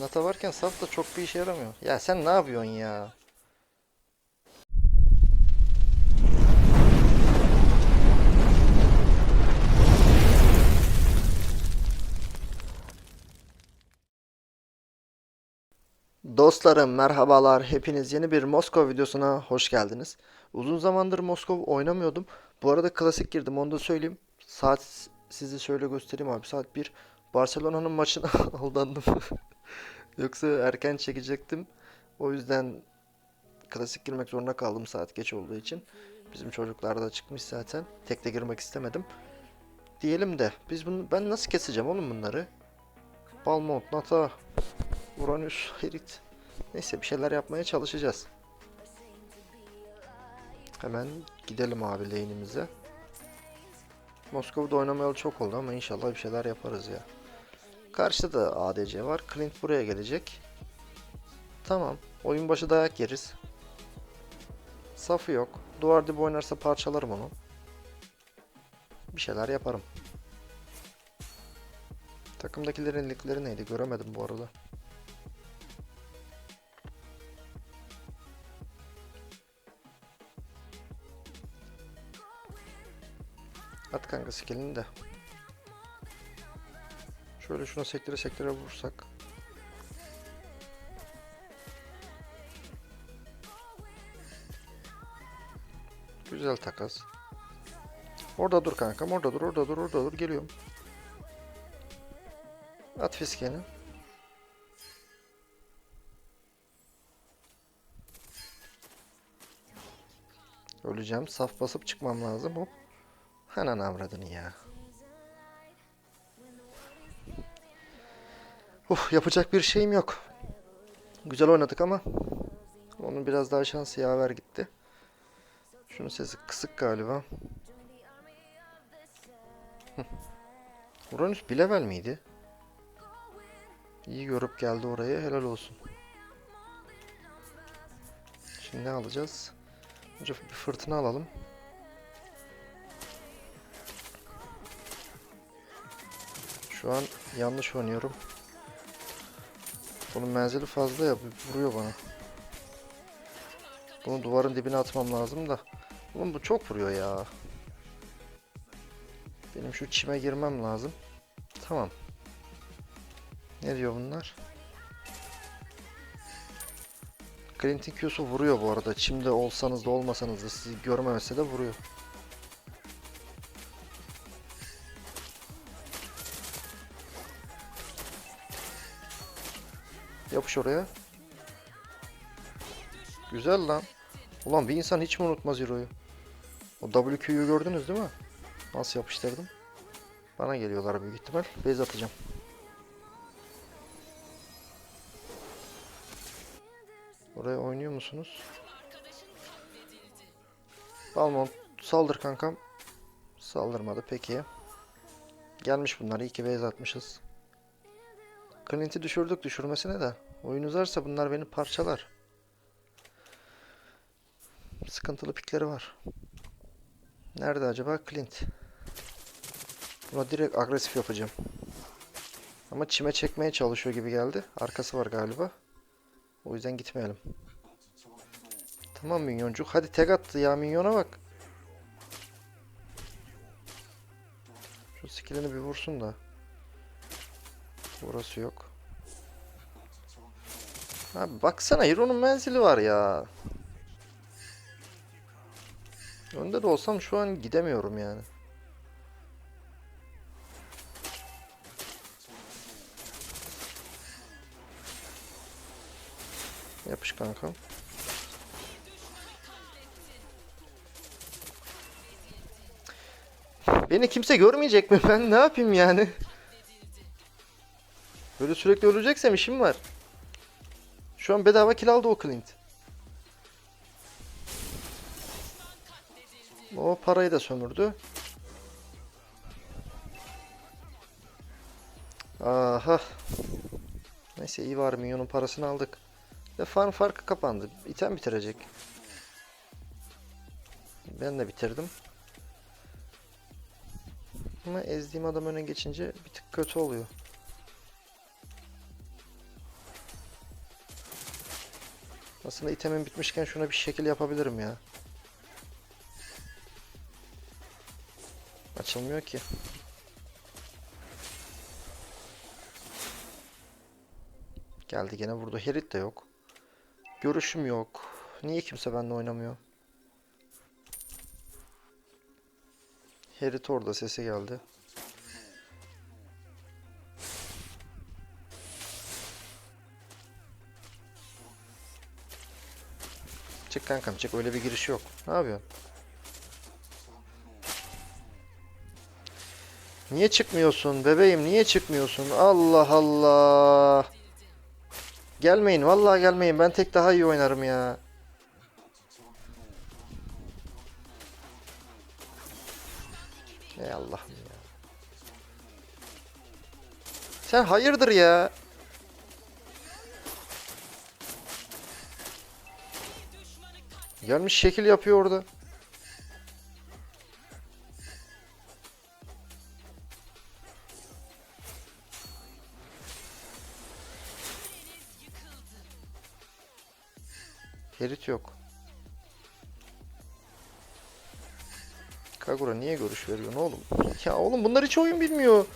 Nata varken saf da çok bir işe yaramıyor. Ya sen ne yapıyorsun ya? Dostlarım merhabalar. Hepiniz yeni bir Moskova videosuna hoş geldiniz. Uzun zamandır Moskova oynamıyordum. Bu arada klasik girdim onu da söyleyeyim. Saat size şöyle göstereyim abi. Saat 1. Barcelona'nın maçına aldandım. Yoksa erken çekecektim. O yüzden klasik girmek zorunda kaldım saat geç olduğu için. Bizim çocuklar da çıkmış zaten. Tek de girmek istemedim. Diyelim de biz bunu ben nasıl keseceğim oğlum bunları? Balmont, Nata, Uranüs, Herit. Neyse bir şeyler yapmaya çalışacağız. Hemen gidelim abi lane'imize. Moskova'da oynamayalı çok oldu ama inşallah bir şeyler yaparız ya. Karşıda da ADC var. Clint buraya gelecek. Tamam. Oyun başı dayak yeriz. Safı yok. Duvar dibi oynarsa parçalarım onu. Bir şeyler yaparım. Takımdakilerin ligleri neydi göremedim bu arada. At kanka skillini de. Şöyle şuna sektire sektire vursak. Güzel takas. Orada dur kankam, orada dur, orada dur, orada dur. Geliyorum. At fiskeni. Öleceğim. Saf basıp çıkmam lazım. Hop. Hemen avradını ya. Uf, yapacak bir şeyim yok. Güzel oynadık ama onun biraz daha şansı yaver gitti. Şunun sesi kısık galiba. Uranüs bir level miydi? İyi görüp geldi oraya. Helal olsun. Şimdi ne alacağız? Önce bir fırtına alalım. Şu an yanlış oynuyorum. Bunun menzili fazla ya vuruyor bana. Bunu duvarın dibine atmam lazım da. Oğlum bu çok vuruyor ya. Benim şu çime girmem lazım. Tamam. Ne diyor bunlar? Clint'in Q'su vuruyor bu arada. Çimde olsanız da olmasanız da sizi görmemese de vuruyor. Yapış oraya. Güzel lan. Ulan bir insan hiç mi unutmaz Hero'yu? O WQ'yu gördünüz değil mi? Nasıl yapıştırdım? Bana geliyorlar büyük ihtimal. Base atacağım. Oraya oynuyor musunuz? Balmont saldır kankam. Saldırmadı peki. Gelmiş bunlar. İyi ki base atmışız. Clint'i düşürdük düşürmesine de. Oyun uzarsa bunlar beni parçalar. Sıkıntılı pikleri var. Nerede acaba Clint? Buna direkt agresif yapacağım. Ama çime çekmeye çalışıyor gibi geldi. Arkası var galiba. O yüzden gitmeyelim. Tamam minyoncuk. Hadi tek attı ya minyona bak. Şu skillini bir vursun da. Burası yok. Abi baksana Hero'nun menzili var ya. Önde de olsam şu an gidemiyorum yani. Yapış kankam. Beni kimse görmeyecek mi? Ben ne yapayım yani? Böyle sürekli öleceksem işim var. Şu an bedava kill aldı o Clint. O parayı da sömürdü. Aha. Neyse iyi var milyonun parasını aldık. Ve farm farkı kapandı. İtem bitirecek. Ben de bitirdim. Ama ezdiğim adam öne geçince bir tık kötü oluyor. Aslında itemin bitmişken şuna bir şekil yapabilirim ya. Açılmıyor ki. Geldi gene vurdu. Herit de yok. Görüşüm yok. Niye kimse benimle oynamıyor? Herit orada sesi geldi. Çık kankam çık öyle bir giriş yok. Ne yapıyorsun? Niye çıkmıyorsun bebeğim niye çıkmıyorsun? Allah Allah. Gelmeyin vallahi gelmeyin ben tek daha iyi oynarım ya. Ey Allah'ım ya. Sen hayırdır ya? Gelmiş şekil yapıyor orada. Herit yok. Kagura niye görüş veriyorsun oğlum? Ya oğlum bunlar hiç oyun bilmiyor.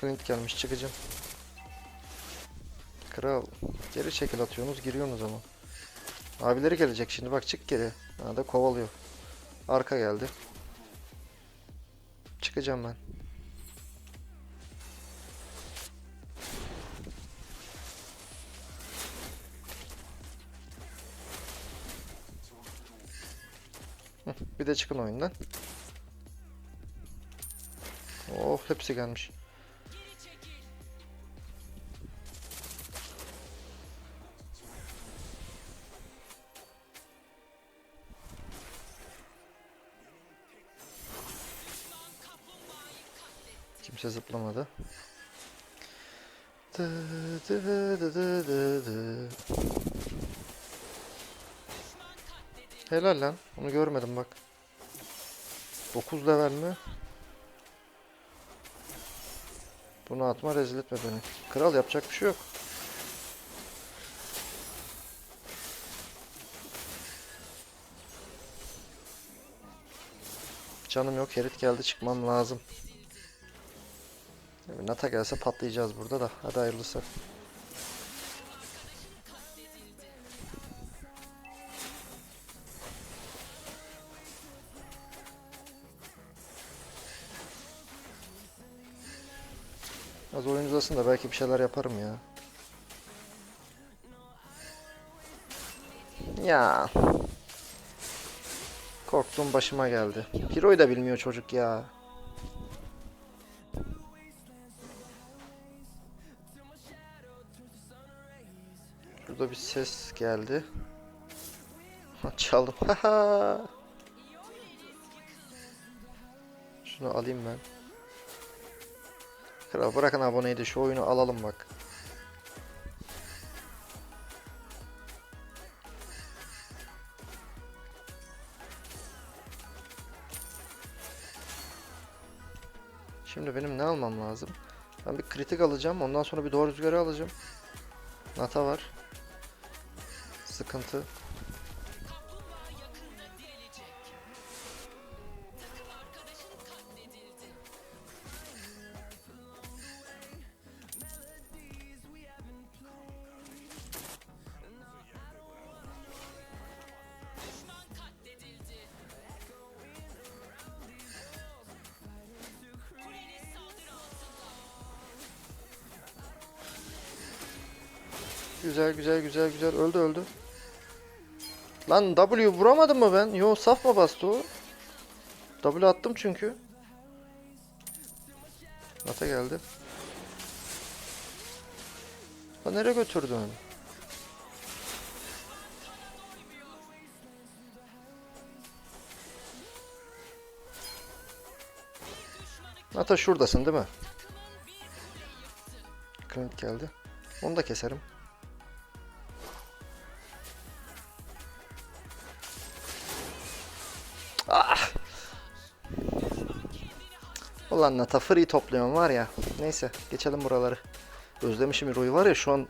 Clint gelmiş çıkacağım. Kral. Geri çekil atıyorsunuz giriyorsunuz ama. Abileri gelecek şimdi bak çık geri. Ha da kovalıyor. Arka geldi. Çıkacağım ben. Bir de çıkın oyundan. Oh hepsi gelmiş. Kimse zıplamadı. Helal lan. Onu görmedim bak. 9 level mi? Bunu atma rezil etme beni. Kral yapacak bir şey yok. Canım yok. Herit geldi. Çıkmam lazım. Nata gelse patlayacağız burada da. Hadi hayırlısı. Az oyun uzasın da belki bir şeyler yaparım ya. Ya. Korktuğum başıma geldi. Hero'yu da bilmiyor çocuk ya. Ses geldi. Çaldım. Şunu alayım ben. Kral bırakın aboneyi de şu oyunu alalım bak. Şimdi benim ne almam lazım? Ben bir kritik alacağım. Ondan sonra bir doğru rüzgarı alacağım. Nata var. Altında. Güzel güzel güzel güzel öldü öldü. Lan W vuramadım mı ben? Yo saf mı bastı o? W attım çünkü. Nata geldi. Lan nereye götürdün? Nata şuradasın değil mi? Clint geldi. Onu da keserim. Ulan Nata free topluyorum var ya. Neyse geçelim buraları. Özlemişim Hero'yu var ya şu an.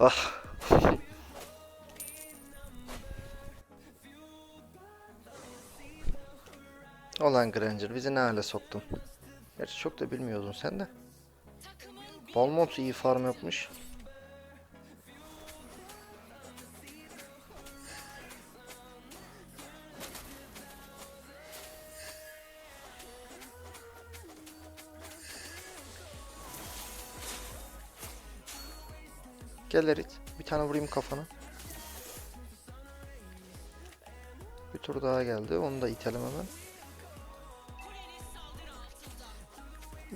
Ah. Olan Granger bizi ne hale soktun. Gerçi çok da bilmiyordun sen de. Balmont iyi farm yapmış. Gel Erit. Bir tane vurayım kafana. Bir tur daha geldi. Onu da itelim hemen.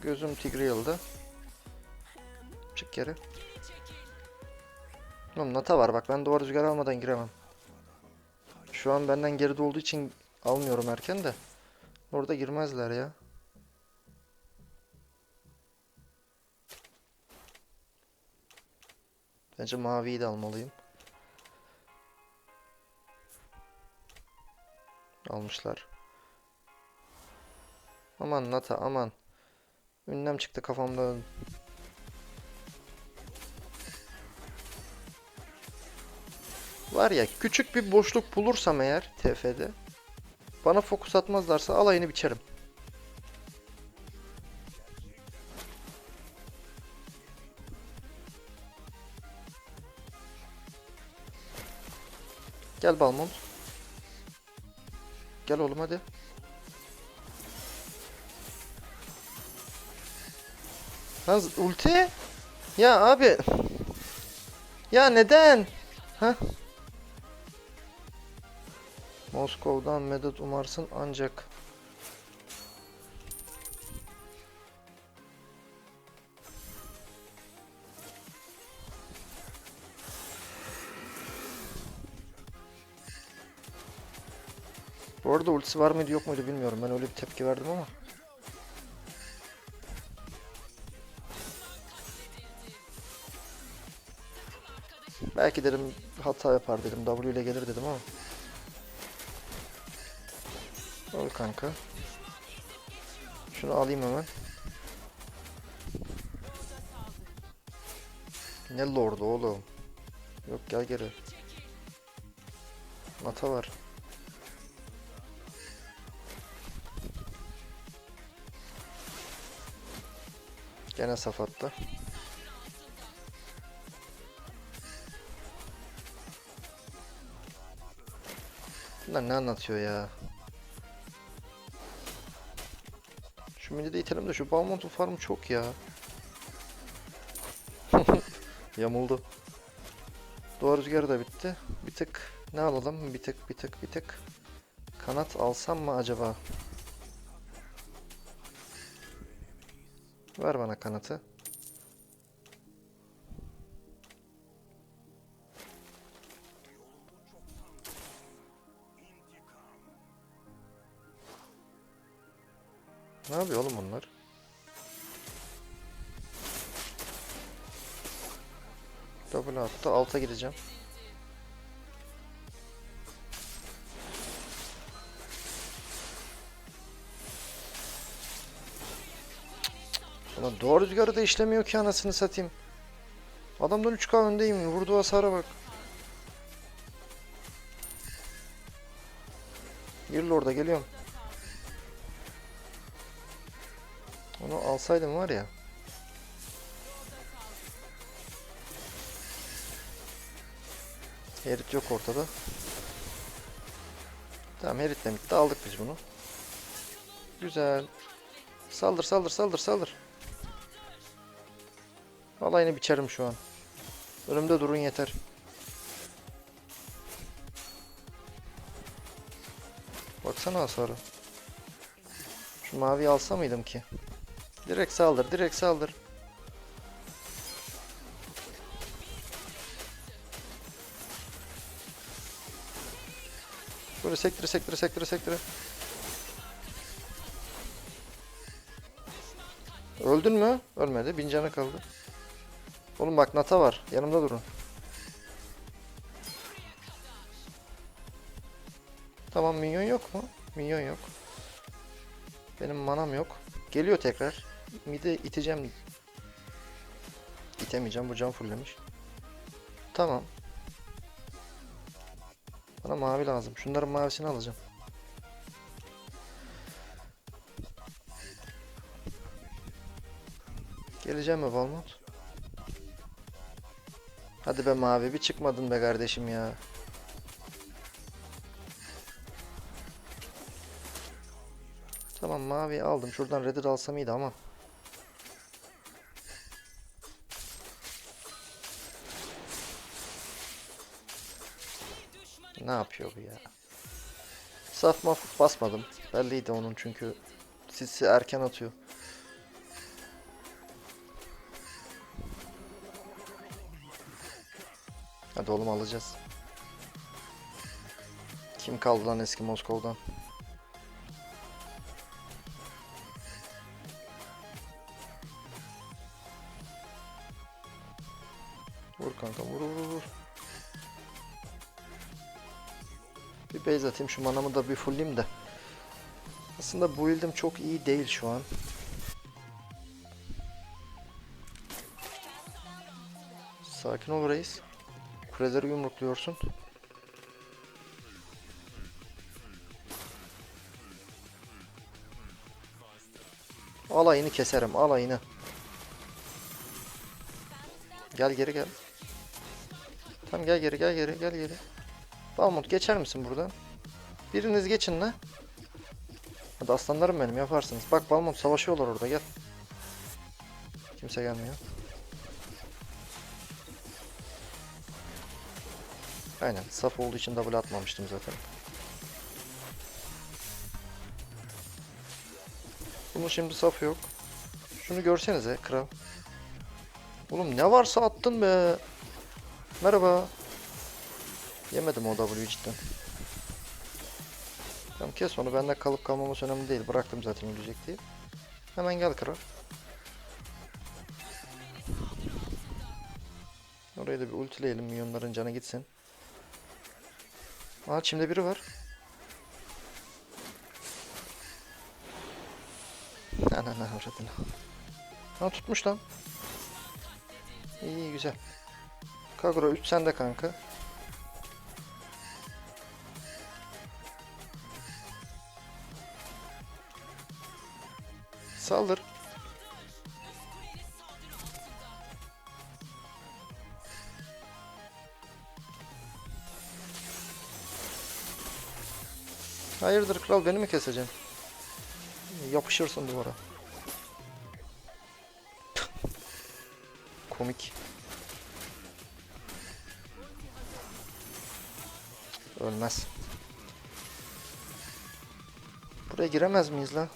Gözüm Tigreal'da. Çık geri. Oğlum nata var bak ben duvar rüzgar almadan giremem. Şu an benden geride olduğu için almıyorum erken de. Orada girmezler ya. Bence maviyi de almalıyım. Almışlar. Aman Nata aman. Ünlem çıktı kafamda. Var ya küçük bir boşluk bulursam eğer TF'de bana fokus atmazlarsa alayını biçerim. Gel Balmont. Gel oğlum hadi. Lan ulti? Ya abi. Ya neden? Ha? Moskov'dan medet umarsın ancak. Bu arada ultisi var mıydı yok muydu bilmiyorum. Ben öyle bir tepki verdim ama. Belki dedim hata yapar dedim. W ile gelir dedim ama. Ol kanka. Şunu alayım hemen. Ne lordu oğlum. Yok gel geri. Mata var. Gene safatta. Bunlar ne anlatıyor ya? Şu mini de itelim de şu Balmont'un farmı çok ya. Yamuldu. Doğru rüzgarı da bitti. Bir tık ne alalım? Bir tık bir tık bir tık. Kanat alsam mı acaba? Ver bana kanatı. Ne yapıyor oğlum bunlar? Double attı. Alta gideceğim. Ulan doğru rüzgarı da işlemiyor ki anasını satayım. Adamdan 3K öndeyim. Vurduğu hasara bak. Gir orada geliyorum. Onu alsaydım var ya. Herit yok ortada. Tamam Herit de bitti. Aldık biz bunu. Güzel. Saldır saldır saldır saldır. Alayını biçerim şu an. Önümde durun yeter. Baksana hasarı. Şu maviyi alsa mıydım ki? Direkt saldır, direkt saldır. Böyle sektire sektire sektire sektire. Öldün mü? Ölmedi. Bin canı kaldı. Oğlum bak Nata var. Yanımda durun. Tamam minyon yok mu? Minyon yok. Benim manam yok. Geliyor tekrar. Midi iteceğim. İtemeyeceğim. Bu can fulllemiş. Tamam. Bana mavi lazım. Şunların mavisini alacağım. Geleceğim mi Valmont? Hadi be mavi bir çıkmadın be kardeşim ya. Tamam mavi aldım. Şuradan red'i de alsam iyiydi ama. Ne yapıyor bu ya? Saf maf basmadım. Belliydi onun çünkü sisi erken atıyor. Hadi oğlum alacağız. Kim kaldı lan eski Moskov'dan? Vur kanka vur vur vur. Bir base atayım şu manamı da bir fullleyeyim de. Aslında bu build'im çok iyi değil şu an. Sakin ol reis. Kuleleri yumrukluyorsun. Alayını keserim alayını. Gel geri gel. Tamam gel geri gel geri gel geri. Balmont geçer misin buradan? Biriniz geçin la. Hadi aslanlarım benim yaparsınız. Bak Balmont savaşıyorlar orada gel. Kimse gelmiyor. Aynen saf olduğu için double atmamıştım zaten. Bunun şimdi saf yok. Şunu görsenize kral. Oğlum ne varsa attın be. Merhaba. Yemedim o W'yu cidden. Tamam kes onu. Bende kalıp kalmaması önemli değil. Bıraktım zaten ölecek diye. Hemen gel kral. Orayı da bir ultileyelim. Minyonların canı gitsin. Aa çimde biri var. Ana ana avradını. Ha tutmuş lan. İyi, güzel. Kagura 3 sende kanka. Saldır. Hayırdır kral beni mi keseceksin? Yapışırsın duvara. Komik. Ölmez. Buraya giremez miyiz lan?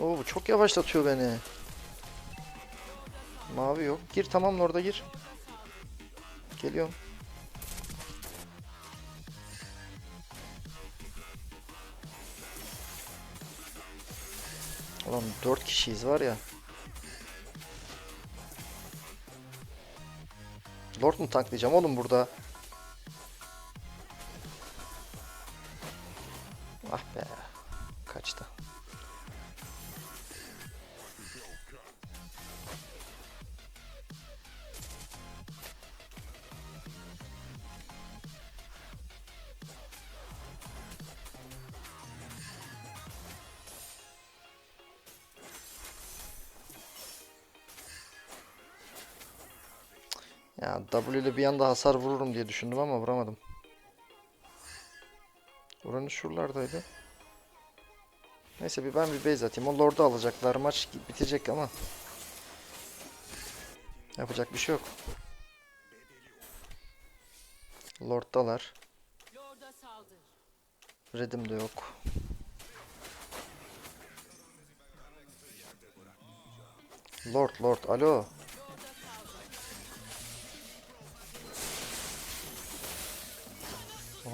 Oo bu çok yavaşlatıyor beni. Mavi yok. Gir tamam orada gir. Geliyorum. Ulan 4 kişiyiz var ya. Lord mu tanklayacağım oğlum burada? Ya W ile bir anda hasar vururum diye düşündüm ama vuramadım. Oranı şuralardaydı. Neyse bir ben bir base atayım. O Lord'u alacaklar. Maç bitecek ama. Yapacak bir şey yok. Lord'dalar. Red'im de yok. Lord, Lord, alo.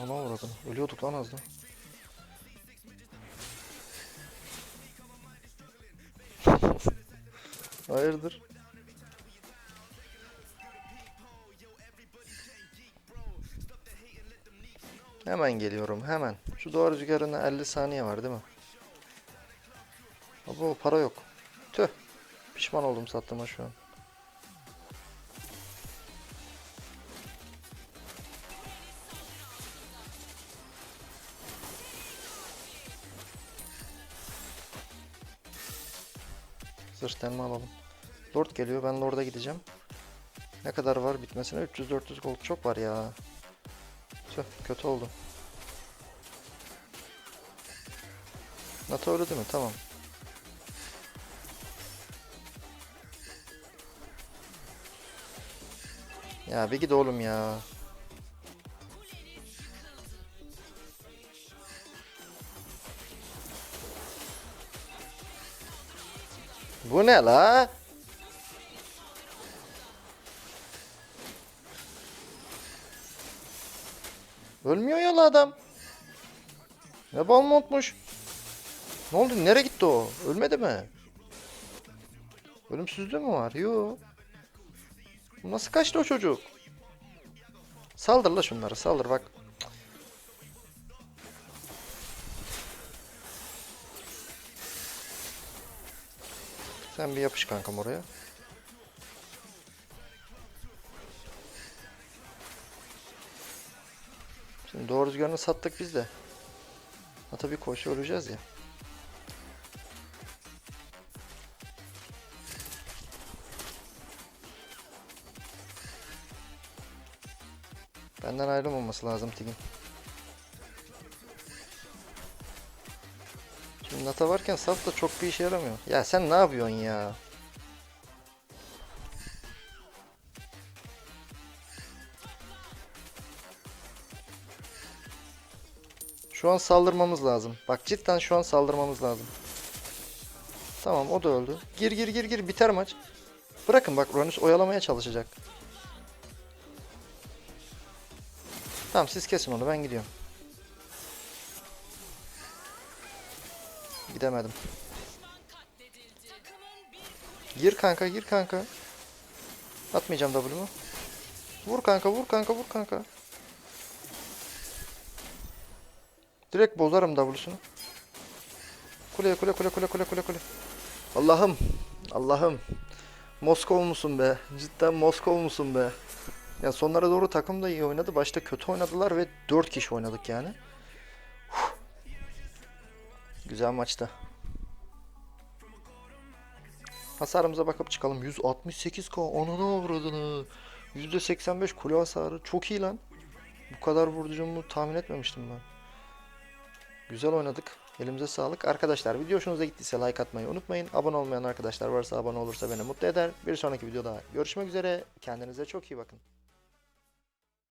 Ana uğradın. Ölüyorduk lan az da. Hayırdır? Hemen geliyorum hemen. Şu duvar rüzgarına 50 saniye var değil mi? Bu para yok. Tüh. Pişman oldum sattığıma şu an. Zırhtenme alalım. Lord geliyor. Ben Lord'a gideceğim. Ne kadar var bitmesine? 300-400 gold çok var ya. Tüh kötü oldu. NATO öyle değil mi? Tamam. Ya bir git oğlum ya. Bu ne la? Ölmüyor ya la adam. Ne balmontmuş. Ne oldu? Nereye gitti o? Ölmedi mi? Ölümsüzlüğü mü var? Yo. Nasıl kaçtı o çocuk? Saldır la şunları saldır bak. Sen bir yapış kankam oraya. Şimdi doğru rüzgarını sattık biz de. Ha tabii koşu öleceğiz ya. Benden ayrılmaması lazım Tigin. Nata varken saf da çok bir işe yaramıyor. Ya sen ne yapıyorsun ya? Şu an saldırmamız lazım. Bak cidden şu an saldırmamız lazım. Tamam o da öldü. Gir gir gir gir biter maç. Bırakın bak Ronus oyalamaya çalışacak. Tamam siz kesin onu ben gidiyorum. Gidemedim. Gir kanka gir kanka. Atmayacağım W'mu. Vur kanka vur kanka vur kanka. Direkt bozarım W'sunu. Kuleye kule kule kule kule kule kule. Allah'ım. Allah'ım. Moskov musun be? Cidden Moskov musun be? Ya sonlara doğru takım da iyi oynadı. Başta kötü oynadılar ve 4 kişi oynadık yani. Güzel maçtı. Hasarımıza bakıp çıkalım. 168k ananı avradını. %85 kule hasarı. Çok iyi lan. Bu kadar vurduğumu tahmin etmemiştim ben. Güzel oynadık. Elimize sağlık. Arkadaşlar video hoşunuza gittiyse like atmayı unutmayın. Abone olmayan arkadaşlar varsa abone olursa beni mutlu eder. Bir sonraki videoda görüşmek üzere. Kendinize çok iyi bakın.